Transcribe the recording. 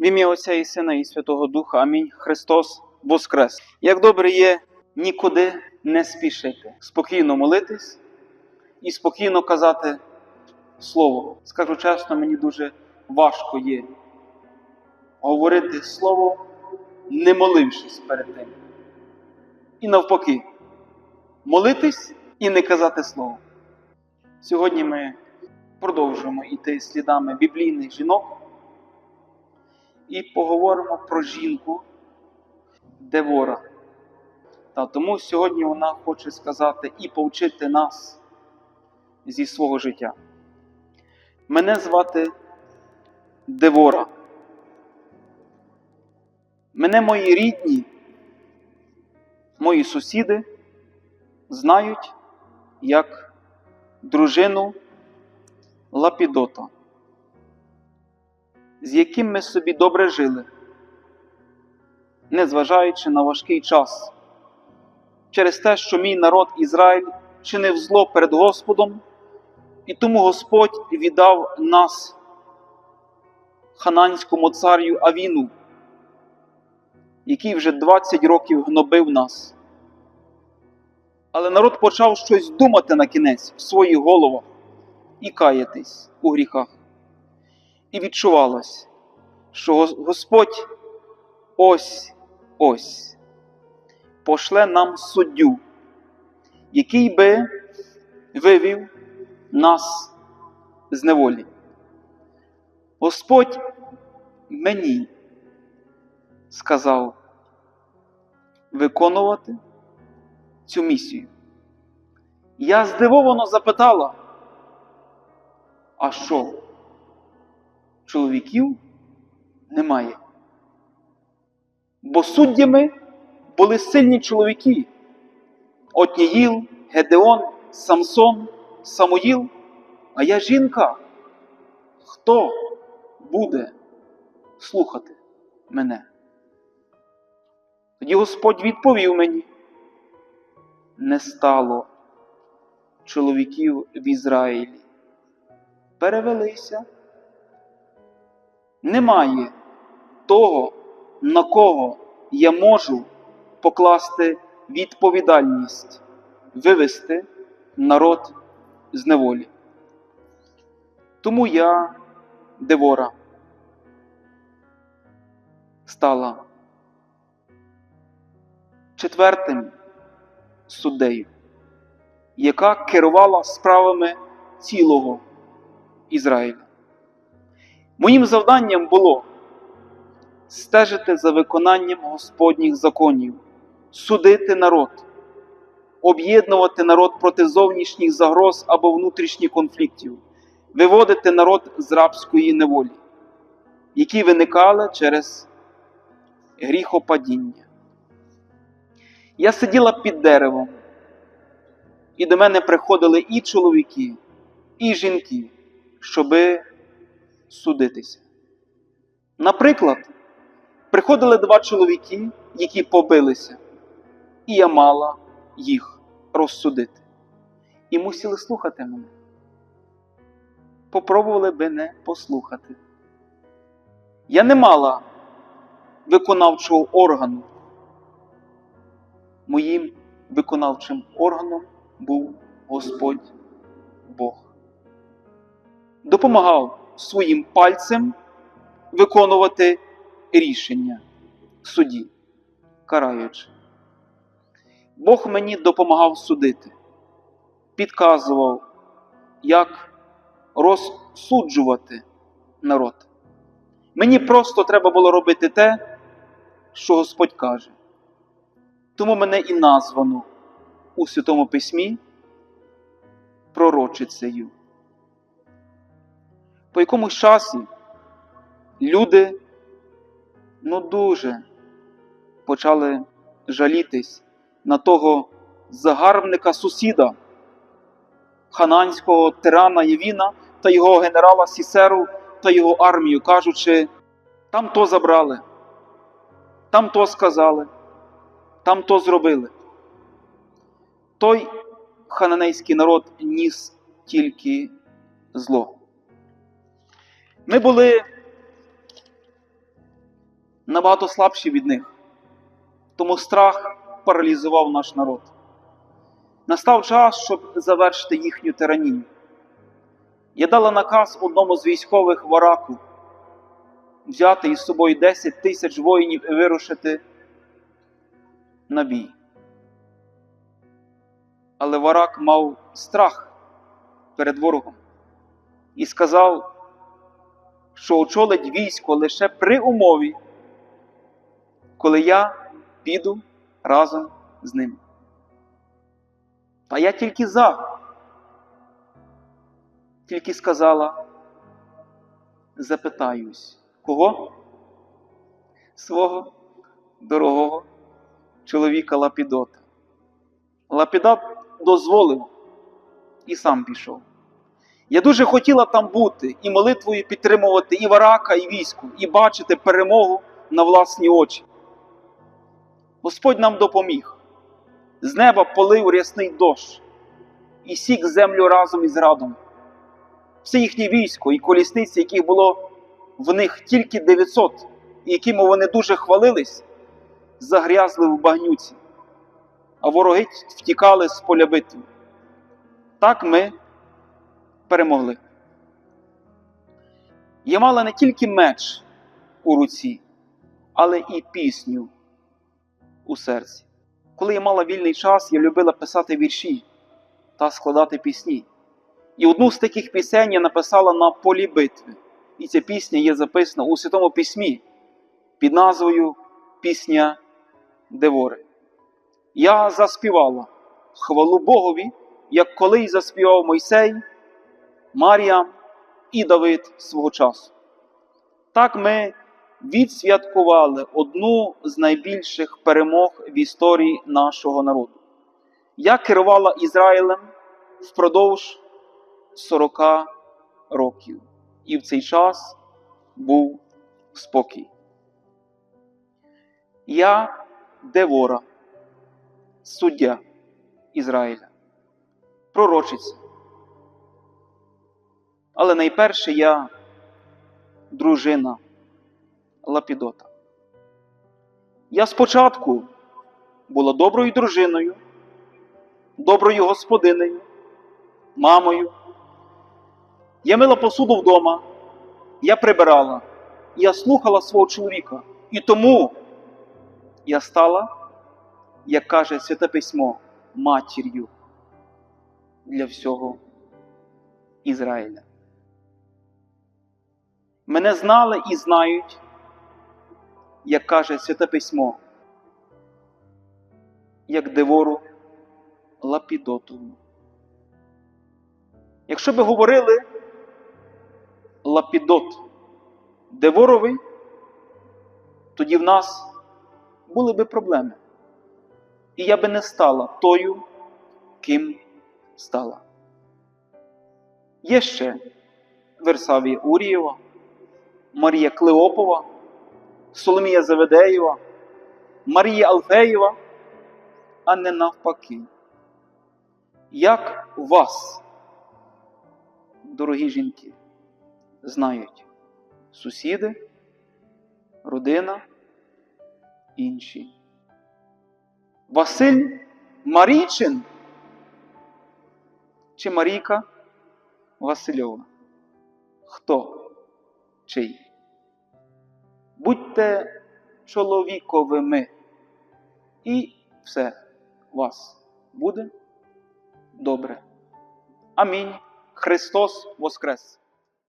В ім'я Отця і Сина і Святого Духа. Амінь. Христос Воскрес. Як добре є нікуди не спішити, спокійно молитись і спокійно казати Слово. Скажу чесно, мені дуже важко є говорити Слово, не молившись перед тим. І навпаки, молитись і не казати Слово. Сьогодні ми продовжуємо йти слідами біблійних жінок і поговоримо про жінку Девора. Та тому сьогодні вона хоче сказати і повчити нас зі свого життя. Мене звати Девора. Мене мої рідні, мої сусіди знають як дружину Лапідота, з яким ми собі добре жили, незважаючи на важкий час, через те, що мій народ Ізраїль чинив зло перед Господом, і тому Господь віддав нас хананському царю Авіну, який вже 20 років гнобив нас. Але народ почав щось думати на кінець в своїх головах і каятись у гріхах. І відчувалось, що Господь ось ось пошле нам суддю, який би вивів нас з неволі. Господь мені сказав виконувати цю місію. Я здивовано запитала, а що? Чоловіків немає. Бо суддями були сильні чоловіки: Отніїл, Гедеон, Самсон, Самуїл, а я жінка. Хто буде слухати мене? Тоді Господь відповів мені: не стало чоловіків в Ізраїлі. Перевелися. Немає того, на кого я можу покласти відповідальність вивести народ з неволі. Тому я, Девора, стала четвертим суддею, яка керувала справами цілого Ізраїля. Моїм завданням було стежити за виконанням Господніх законів, судити народ, об'єднувати народ проти зовнішніх загроз або внутрішніх конфліктів, виводити народ з рабської неволі, які виникали через гріхопадіння. Я сиділа під деревом, і до мене приходили і чоловіки, і жінки, щоби судитися. Наприклад, приходили два чоловіки, які побилися, і я мала їх розсудити. І мусили слухати мене. Попробували би не послухати. Я не мала виконавчого органу. Моїм виконавчим органом був Господь Бог. Допомагав своїм пальцем виконувати рішення суді, караючи. Бог мені допомагав судити, підказував, як розсуджувати народ. Мені просто треба було робити те, що Господь каже. Тому мене і названо у Святому Письмі пророчицею. По якомусь часі люди ну дуже почали жалітись на того загарбника сусіда, хананського тирана Євіна та його генерала Сісеру та його армію, кажучи, там то забрали, там то сказали, там то зробили. Той хананейський народ ніс тільки зло. Ми були набагато слабші від них. Тому страх паралізував наш народ. Настав час, щоб завершити їхню тиранію. Я дала наказ одному з військових в Араку взяти із собою 10 тисяч воїнів і вирушити на бій. Але Варак мав страх перед ворогом і сказав, що очолить військо лише при умові, коли я піду разом з ним. Та я тільки за, тільки сказала, запитаюсь, кого? Свого дорогого чоловіка Лапідота. Лапідот дозволив і сам пішов. Я дуже хотіла там бути і молитвою підтримувати і варака, і військо, і бачити перемогу на власні очі. Господь нам допоміг. З неба полив рясний дощ і сік землю разом із радом. Все їхнє військо і колісниці, яких було в них тільки 900, і якими вони дуже хвалились, загрязли в багнюці, а вороги втікали з поля битви. Так ми перемогли. Я мала не тільки меч у руці, але і пісню у серці. Коли я мала вільний час, я любила писати вірші та складати пісні. І одну з таких пісень я написала на полі битви. І ця пісня є записана у Святому Письмі під назвою Пісня Девори. Я заспівала хвалу Богові, як колись заспівав Мойсей, Марія і Давид свого часу. Так ми відсвяткували одну з найбільших перемог в історії нашого народу. Я керувала Ізраїлем впродовж 40 років, і в цей час був спокій. Я Девора, суддя Ізраїля, пророчиця. Але найперше я дружина Лапідота. Я спочатку була доброю дружиною, доброю господинею, мамою. Я мила посуду вдома, я прибирала, я слухала свого чоловіка. І тому я стала, як каже Святе Письмо, матір'ю для всього Ізраїля. Мене знали і знають, як каже Святе Письмо, як Девору Лапідотову. Якщо би говорили Лапідот Деворовий, тоді в нас були би проблеми. І я би не стала тою, ким стала. Є ще Версавія Урієва, Марія Клеопова, Соломія Заведеєва, Марія Алфеєва, а не навпаки. Як вас, дорогі жінки, знають сусіди, родина, інші? Василь Марійчин чи Марійка Васильова? Хто? Чий? Будьте чоловіковими, і все у вас буде добре. Амінь. Христос Воскрес!